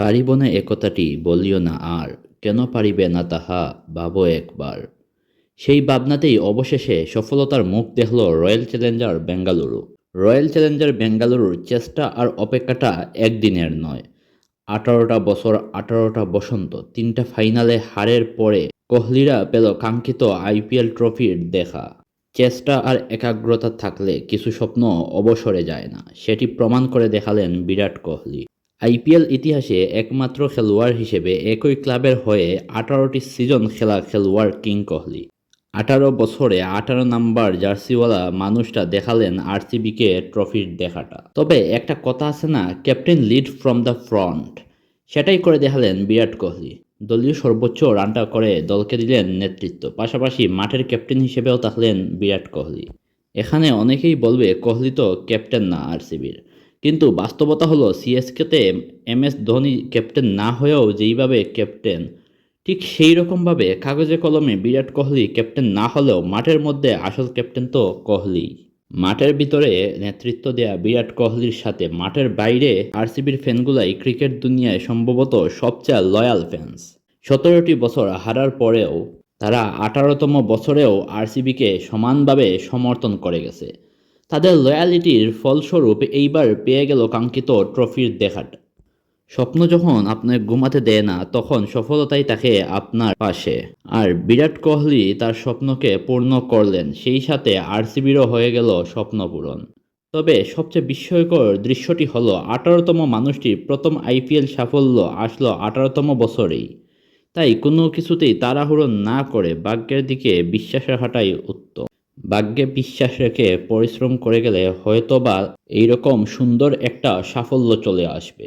পারিব না একতাটি বলিও না আর কেন পারিবে না তাহা ভাবো একবার সেই ভাবনাতেই অবশেষে সফলতার মুখ দেখল Royal Challenger Bengaluru Royal Challenger বেঙ্গালুরুর চেষ্টা আর অপেক্ষাটা একদিনের নয়। আঠারোটা বছর আঠারোটা বসন্ত, তিনটা ফাইনালে হারের পরে কোহলিরা পেল কাঙ্ক্ষিত আইপিএল ট্রফির দেখা। চেষ্টা আর একাগ্রতা থাকলে কিছু স্বপ্ন অবসরে যায় না, সেটি প্রমাণ করে দেখালেন বিরাট কোহলি। আইপিএল ইতিহাসে একমাত্র খেলোয়াড় হিসেবে একই ক্লাবের হয়ে আঠারোটি সিজন খেলা খেলোয়াড় কিং কোহলি। আঠারো বছরে আঠারো নাম্বার জার্সিওয়ালা মানুষটা দেখালেন আরসিবিকে ট্রফির দেখাটা। তবে একটা কথা আছে না, captain lead from the front. সেটাই করে দেখালেন বিরাট কোহলি। দলীয় সর্বোচ্চ রানটা করে দলকে দিলেন নেতৃত্ব। পাশাপাশি মাঠের ক্যাপ্টেন হিসেবেও থাকলেন বিরাট কোহলি। এখানে অনেকেই বলবে কোহলি তো ক্যাপ্টেন না আরসিবির। কিন্তু বাস্তবতা হলো সিএসকেতে এম এস ধোনি ক্যাপ্টেন না হয়েও যেইভাবে ক্যাপ্টেন, ঠিক সেই রকমভাবে কাগজে কলমে বিরাট কোহলি ক্যাপ্টেন না হলেও মাঠের মধ্যে আসল ক্যাপ্টেন তো কোহলি। মাঠের ভিতরে নেতৃত্ব দেয়া বিরাট কোহলির সাথে মাঠের বাইরে আরসিবির ফ্যানগুলাই ক্রিকেট দুনিয়ায় সম্ভবত সবচেয়ে লয়াল ফ্যান্স সতেরোটি বছর হারার পরেও তারা আঠারোতম বছরেও আরসিবিকে সমানভাবে সমর্থন করে গেছে। তাদের লয়ালিটির ফলস্বরূপ এইবার পেয়ে গেল কাঙ্ক্ষিত ট্রফির দেখাটা। স্বপ্ন যখন আপনার ঘুমাতে দেয় না, তখন সফলতাই তাকে আপনার পাশে। আর বিরাট কোহলি তার স্বপ্নকে পূর্ণ করলেন, সেই সাথে আরসিবিরও হয়ে গেল স্বপ্ন পূরণ। তবে সবচেয়ে বিস্ময়কর দৃশ্যটি হলো, আঠারোতম মানুষটির প্রথম আইপিএল সাফল্য আসলো আঠারোতম বছরেই। তাই কোনো কিছুতেই তাড়াহুড়ো না করে ভাগ্যের দিকে বিশ্বাস রাখাটাই উত্তম। ভাগ্যে বিশ্বাস রেখে পরিশ্রম করে গেলে হয়তোবা এইরকম সুন্দর একটা সাফল্য চলে আসবে।